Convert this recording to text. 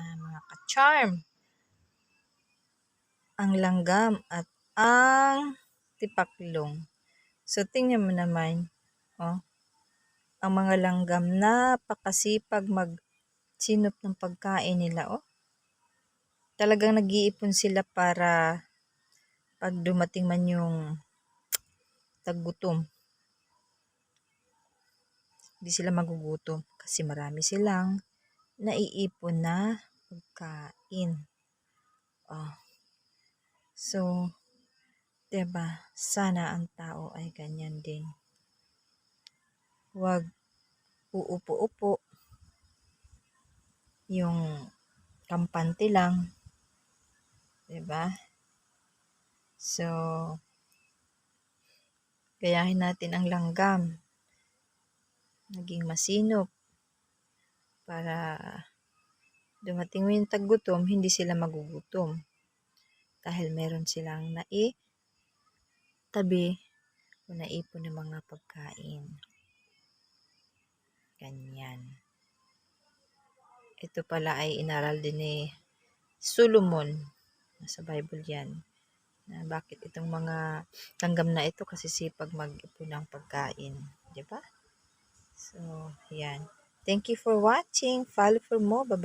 Mga ka-charm. Ang langgam at ang tipaklong. So, tingnan mo naman, oh, ang mga langgam napakasipag magsinop ng pagkain nila, oh. Talagang nag-iipon sila para pag dumating man yung tagutom, hindi sila magugutom kasi marami silang naiipon na pagkain. Oh. So, 'di? Sana ang tao ay ganyan din. Huwag uupo-upo. Yung kampante lang. 'Di ba? So, gayahin natin ang langgam. Naging masinop para dumating mo yung tagutom, hindi sila magugutom. Dahil meron silang nai tabi o naipon ng mga pagkain. Ganyan. Ito pala ay inaral din ni Solomon. Nasa Bible yan. Na bakit itong mga langgam na ito kasi sipag mag-ipon ng pagkain. Di ba? So, yan. Thank you for watching. Follow for more. Bye-bye.